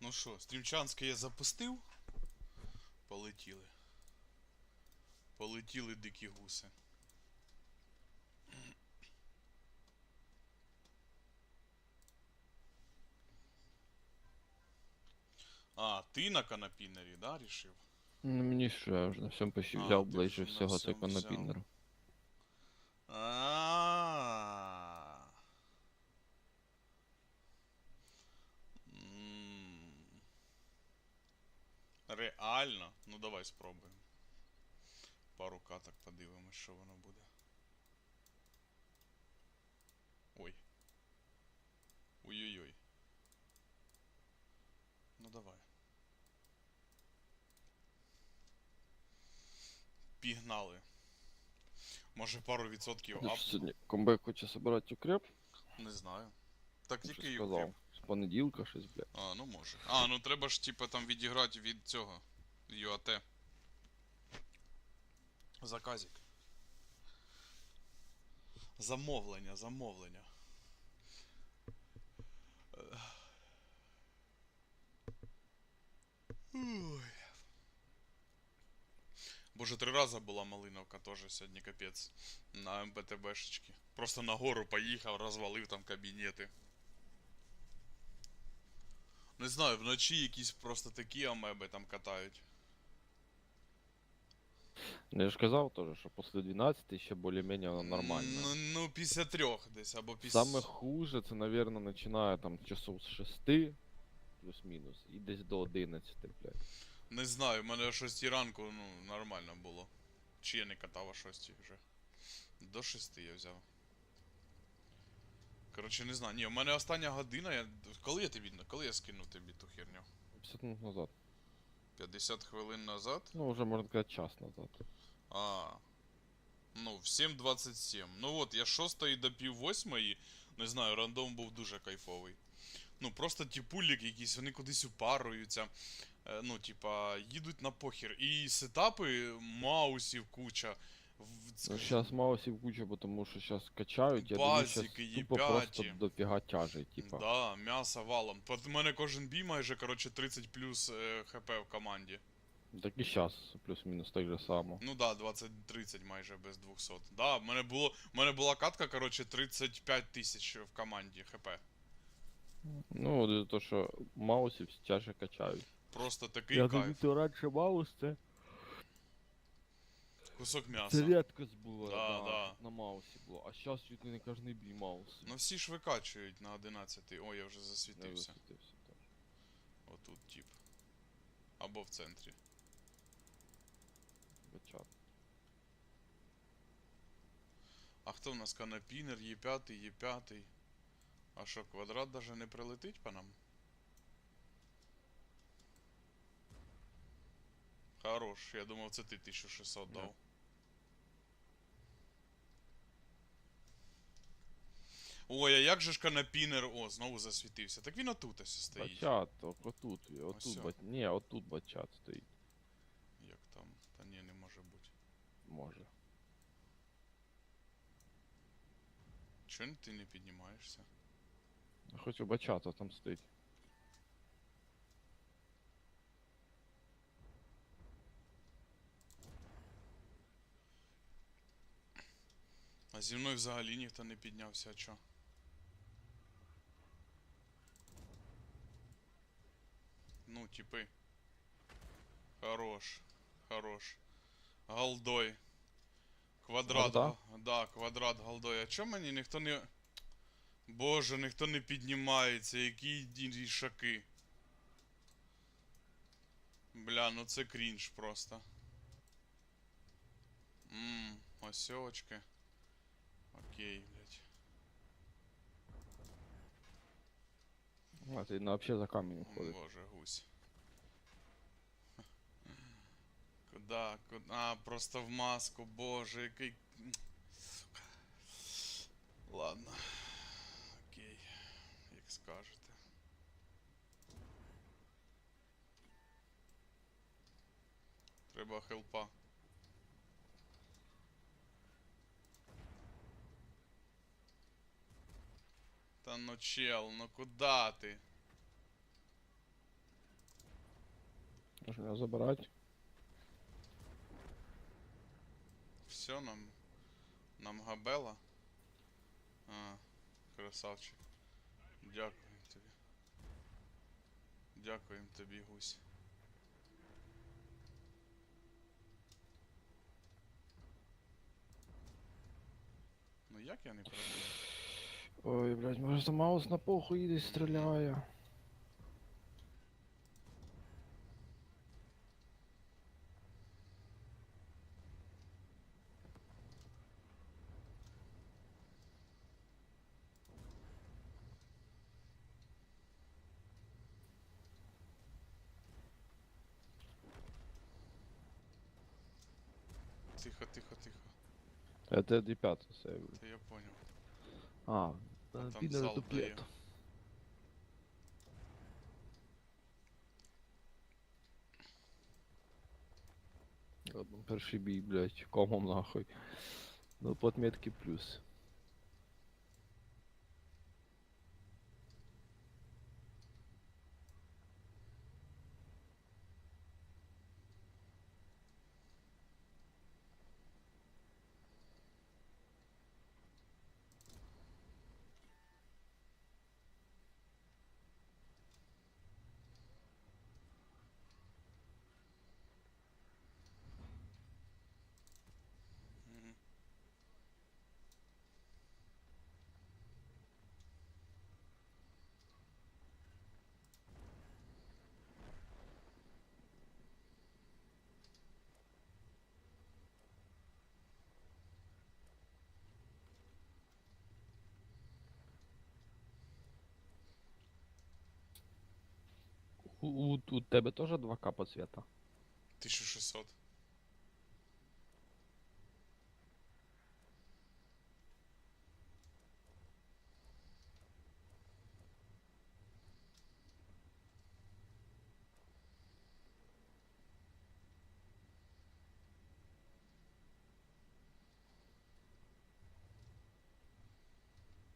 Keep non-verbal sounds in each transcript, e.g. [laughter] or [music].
Ну що, стрімчанське я запустив. Полетіли. Полетіли дикі гуси. А, ти на канапінері, да, рішив? Ну мені що, я вже на всьому почти А, взяв ти ближче на всього всьому взяв. конопінер. А. М. Реально? Ну давай спробуємо. Пару каток подивимось, що воно буде. Ой. Ой-ой-ой. Ну давай. Пігнали. Може пару відсотків ап. Сьогодні комбек хоче собирати укреп, Не знаю. Так що тільки і сказав. З понеділка щось, бля. А, ну може. А, ну треба ж типа там відіграти від цього. UAT. Заказик. Замовлення, замовлення. Ой. Боже, три рази була малиновка теж сьогодні капець. На МПТБшечки. Просто на гору поїхав, розвалив там кабінети. Не знаю, вночі якісь просто такі амеби там катають. Ну я ж казав теж, що після 12 ще більш-менш воно нормально. Ну, ну після трьох десь, або після. Саме хуже, це, наверное, починає там часов з 6 плюс-мінус, і десь до 11, блядь. Не знаю, в мене о 6 ранку, ну, нормально було. Чи я не катав о 6 вже. До 6 я взяв. Коротше, не знаю. Ні, у мене остання година, я. Коли я тобі. Коли я скинув тобі ту херню? 50 минут назад. 50 хвилин назад? Ну, вже можна сказати, час назад. А. Ну, в 7.27. Ну от, я з 6 до пів 8, не знаю, рандом був дуже кайфовий. Ну, просто ті пулік якісь, вони кудись упаруються. Е, ну, типа, їдуть на похер. І сетапи маусів куча. Ну, зараз маусів куча, тому що зараз качають, я думаю, зараз тупо Є5. просто дофіга тяжить, типа. Да, м'ясо валом. У мене кожен бій майже, коротше, 30 плюс е, хп в команді. Так і зараз, плюс-мінус так же само. Ну да, 20-30 майже без 200. Да, в мене було. В мене була катка, коротше, 35 тисяч в команді хп. Ну, от то, що маусів тяже качають. Просто такий Я кайф. думаю, то раніше маус це. Кусок Це м'яса. рідкость була, Да, да, да. на маусі було. А зараз чуть ли не кожний бій маус. Ну всі ж викачують на 11. Ой, я вже Я засвітився. засвітився, так. Отут, тип. Або в центрі. Бачат. А хто в нас канапінер, Є5, Є5. А що, квадрат даже не прилетить по нам? Хорош, я думав, це ти 1600 Ні. дав. Ой, а як же ж канапінер? О, знову засвітився. Так він отут ось стоїть. Бачат, отут, отут, Ось. бач... Ні, отут бачат стоїть. Як там? Та ні, не може бути. Може. Чого ти не піднімаєшся? Я Хочу бачата там стоїть. А зі мною взагалі ніхто не піднявся, а чо? Ну, типи. Хорош. Хорош. Голдой. Квадрат. Голда? Да, квадрат голдой. А чо мені ніхто не. Боже, ніхто не піднімається, які рішаки. Бля, ну це крінж просто. Ммм, осьовочки. Окей, блядь. А, ти на вообще за камінь входить. Боже, гусь. Куда? А, просто в маску, боже, який. Сука. Ладно. Окей. Як скажете. Треба хелпа. Та ну чел, ну куда ти? Можна його забирати. Все, нам. Нам габела. А, красавчик. Дякуємо тобі. Дякуємо тобі, гусь. Ну як я не пробив? Ой, блядь, може за маус на похуй десь стріляє. Тихо, тихо, тихо. Это D5 сейвлю. Та я понял. А, там піде зал дуплет. дає. Ладно, перший бій, блядь, комом нахуй. Ну, по отметке плюс. У, у, у тебе теж 2К по цвета? 1600.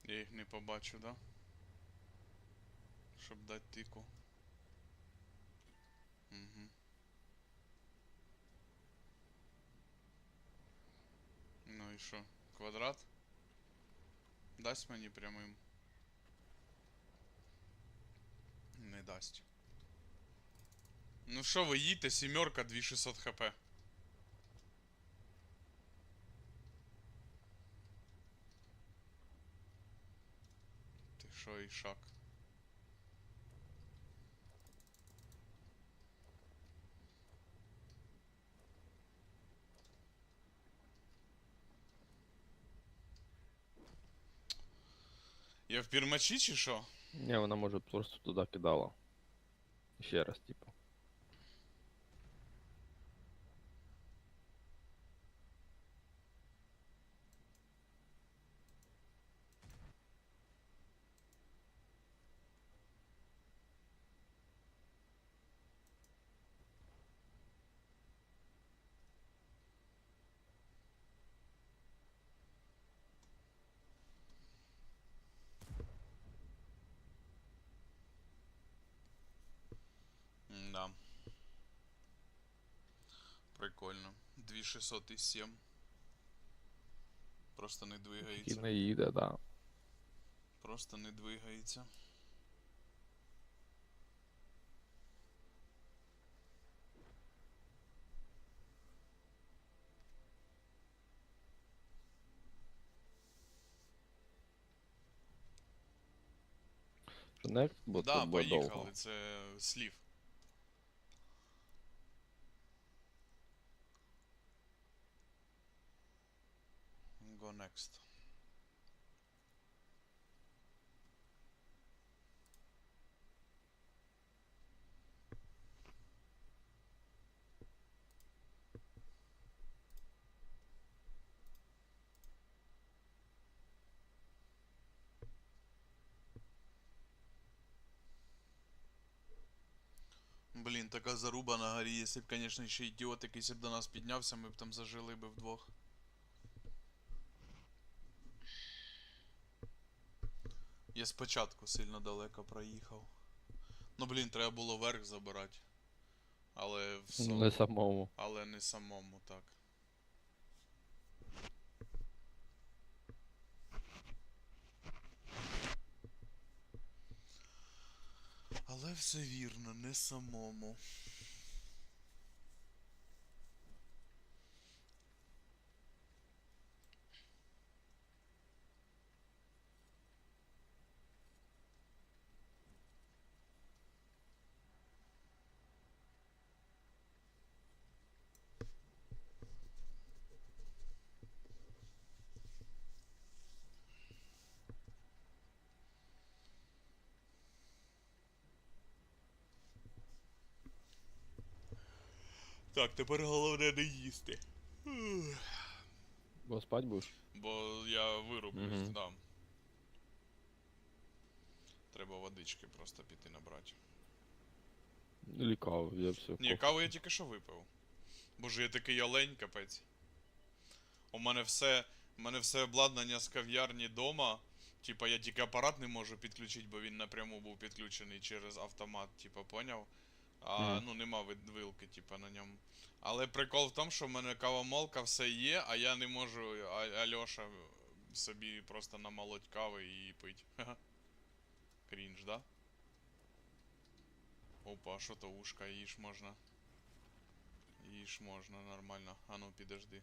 Я їх не побачу, да? Щоб дати тику. Угу. Ну і що? Квадрат? Дасть мені прямим? Не дасть. Ну що ви їдьте, сімерка 2600 хп. Ти що, і Я в пірмачі чи що? Не, вона може просто туди кидала. Ще раз, типу. Да. Прикольно. 2607. Просто не І двигається. не їде, да. Просто не двигається. Що бо да, довго. поїхали, це слів. Go next. Блін, така заруба на горі, якщо б, конечно, ще ідіот якийсь б до нас піднявся, ми б там зажили би вдвох. Я спочатку сильно далеко проїхав. Ну блін, треба було верх забирати. Але в Не самому. Але не самому, так. Але все вірно, не самому. Так, тепер головне не їсти. Бо спать будеш? Бо я вирублюсь, Мгм. да. Треба водички просто піти набрати. Лікав, я все. Ні, каву я тільки що випив. Боже, я такий олень, капець. У мене все. У мене все обладнання з кав'ярні дома. Типа я тільки апарат не можу підключити, бо він напряму був підключений через автомат, типа, поняв? А ну нема вилки, типа, на ньому. Але прикол в тому, що в мене кавомолка все є, а я не можу, а Альоша собі просто намолоть кави і пить. Крінж, да? Опа, а що то ушка, їж можна. Їж можна, нормально. А ну підожди.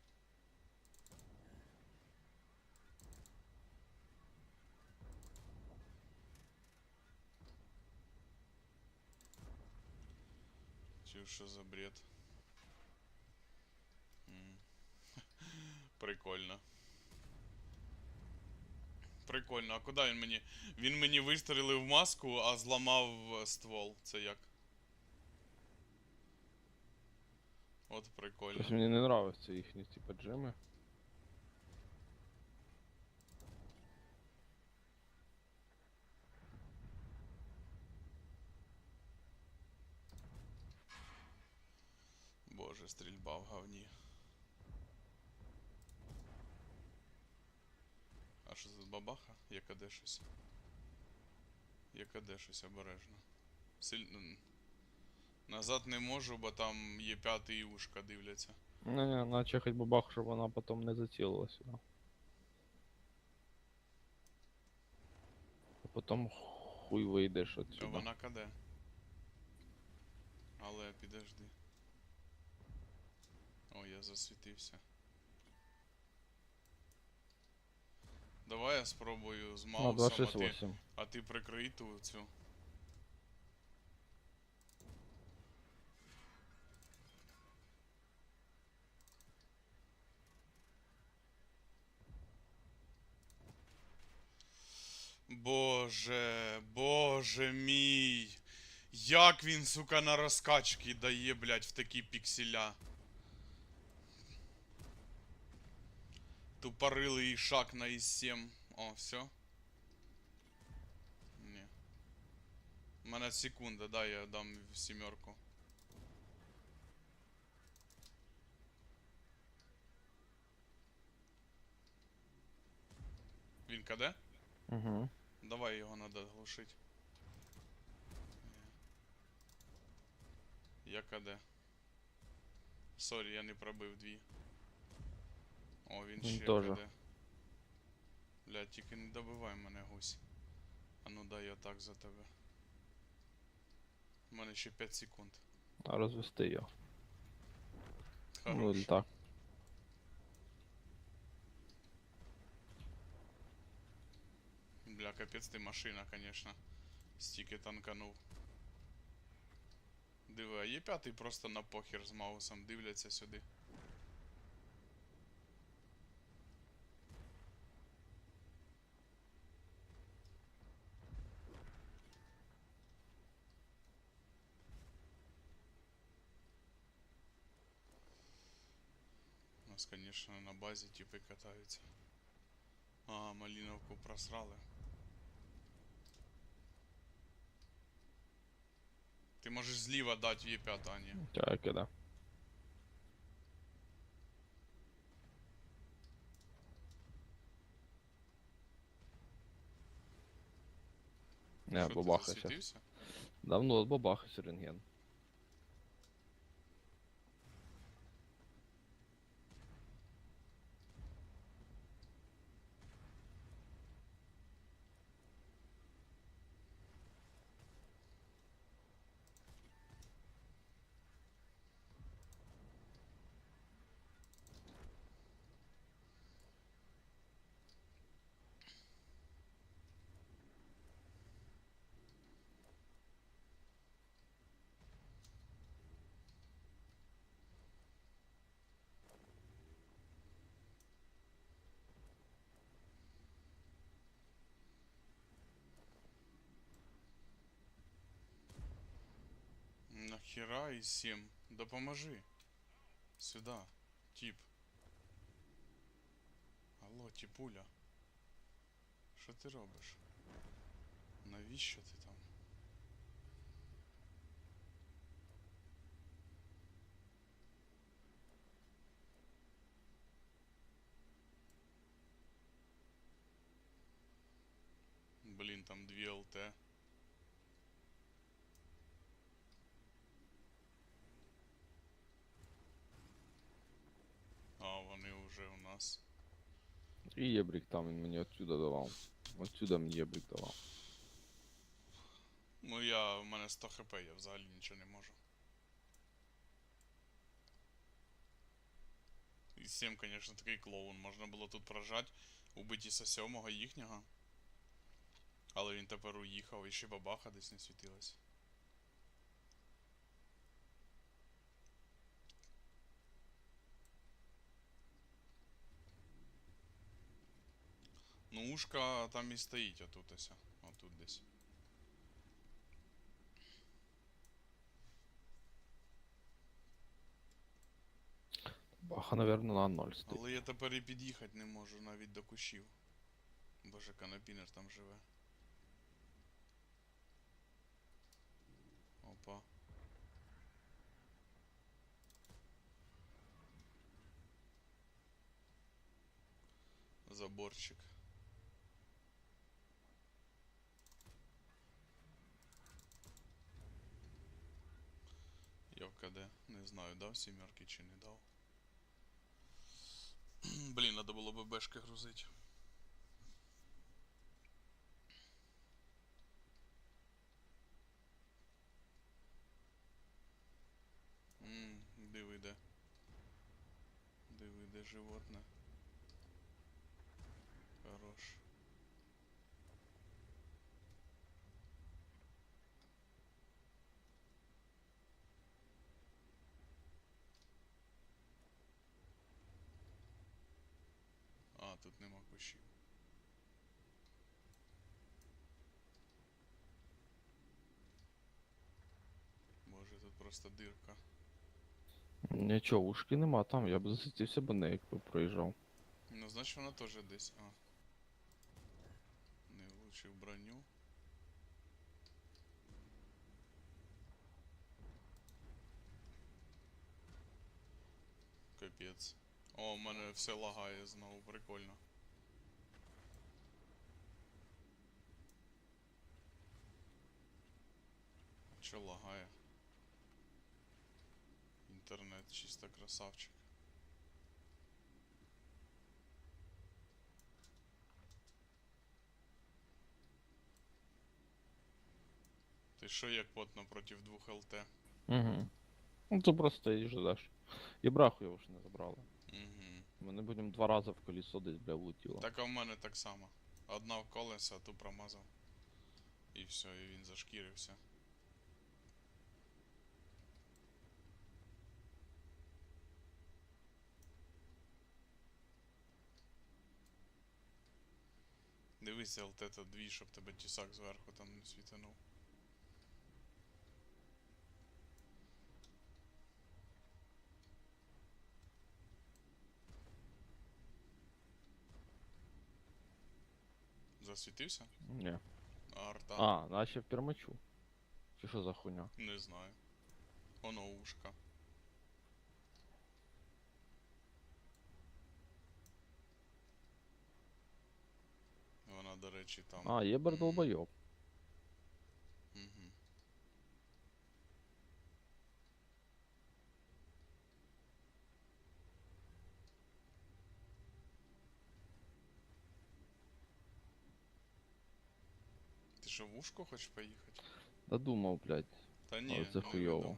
Чё, що за бред? Прикольно. Прикольно, а куди він мені? Він мені вистрілив маску, а зламав е, ствол. Це як? От прикольно. Щось мені не нравиться їхні типа джеми. Боже, стрільба в говні. А що це бабаха? Яка де щось? Яка де щось обережно. Силь... н- Назад не можу, бо там є п'ятий і ушка дивляться. Не, не, наче хоч бабах, щоб вона потім не зацілила сюди. А потім хуй вийдеш отсюда. вона каде? Але підожди. О, я засвітився. Давай я спробую з маусом, а ти, 268. а ти прикрий ту цю. Боже, боже мій. Як він, сука, на розкачки дає, блядь, в такі пікселя. Тупорилий шаг на ІС-7. О, все. Ні. У мене секунда, да, я дам в сімерку. Він каде? Угу. Давай його надо глушить. Я КД. Сорі, я не пробив дві. О, він Він ще тоже. КД. Бля, тільки не добивай мене гусь. А ну дай я так за тебе. У мене ще 5 секунд. А розвести його. Ну, так. Бля, капець ти машина, конечно. Стільки танканув. Диви, а є п'ятий просто на похер з маусом дивляться сюди. У нас, конечно, на базі типи катаються. А, малиновку просрали. Ти можеш зліва дати їй п'ята, а ні. Так, да. Не, Що, бабаха. Давно от бабаха рентген. Нахера і 7. Допоможи. Сюда. Тіп. Алло, тіпуля. Що ти робиш? Навіщо ти там? Блін, там дві Вже у нас. І єбрік там він мені отсюда давав. Отсюда мені єбрік давав. Ну я, у мене 100 хп, я взагалі нічого не можу. І 7, конечно, такий клоун. Можна було тут прожать, убити іса сьомого їхнього. Але він тепер уїхав, і ще бабаха десь не світилась. Ну, ушка там і стоїть отут ось. Отут десь. Баха, наверное, на ноль стоїть. Але я тепер і під'їхати не можу навіть до кущів. Боже, канапінер там живе. Опа. Заборчик. Йовка де? Не знаю, дав сімерки чи не дав. [clears throat] Блін, надо було б бешки грузити. Ммм, диви де. Диви де животне. Хорош. А, тут нема кущів. Боже, тут просто дирка. Нічого, ушки нема там, я б засвітився б не якби проїжджав. Ну, значить вона теж десь. А. Не влучив броню. Капець. О, у мене все лагає знову, прикольно. Чо лагає? Інтернет чисто красавчик. Ти що як потно проти двох ЛТ? Угу. Ну то просто і ждеш. І браху його ж не забрали. Угу. Ми не будемо два рази в колесо десь, бля, влетіло. Так а в мене так само. Одна в колеса, а ту промазав. І все, і він зашкірився. Дивися, ЛТ та дві, щоб тебе тісак зверху там не світанув. Засвітився? Ні. Арта? А, наче в пермачу. Чи що за хуйня? Не знаю. Оно ушка. Вона, до речі, там. А, єбер долбойоб. Угу. Ти що в ушко хочеш поїхати? думав, блядь. Та ні, це ну, хуйово. я думаю.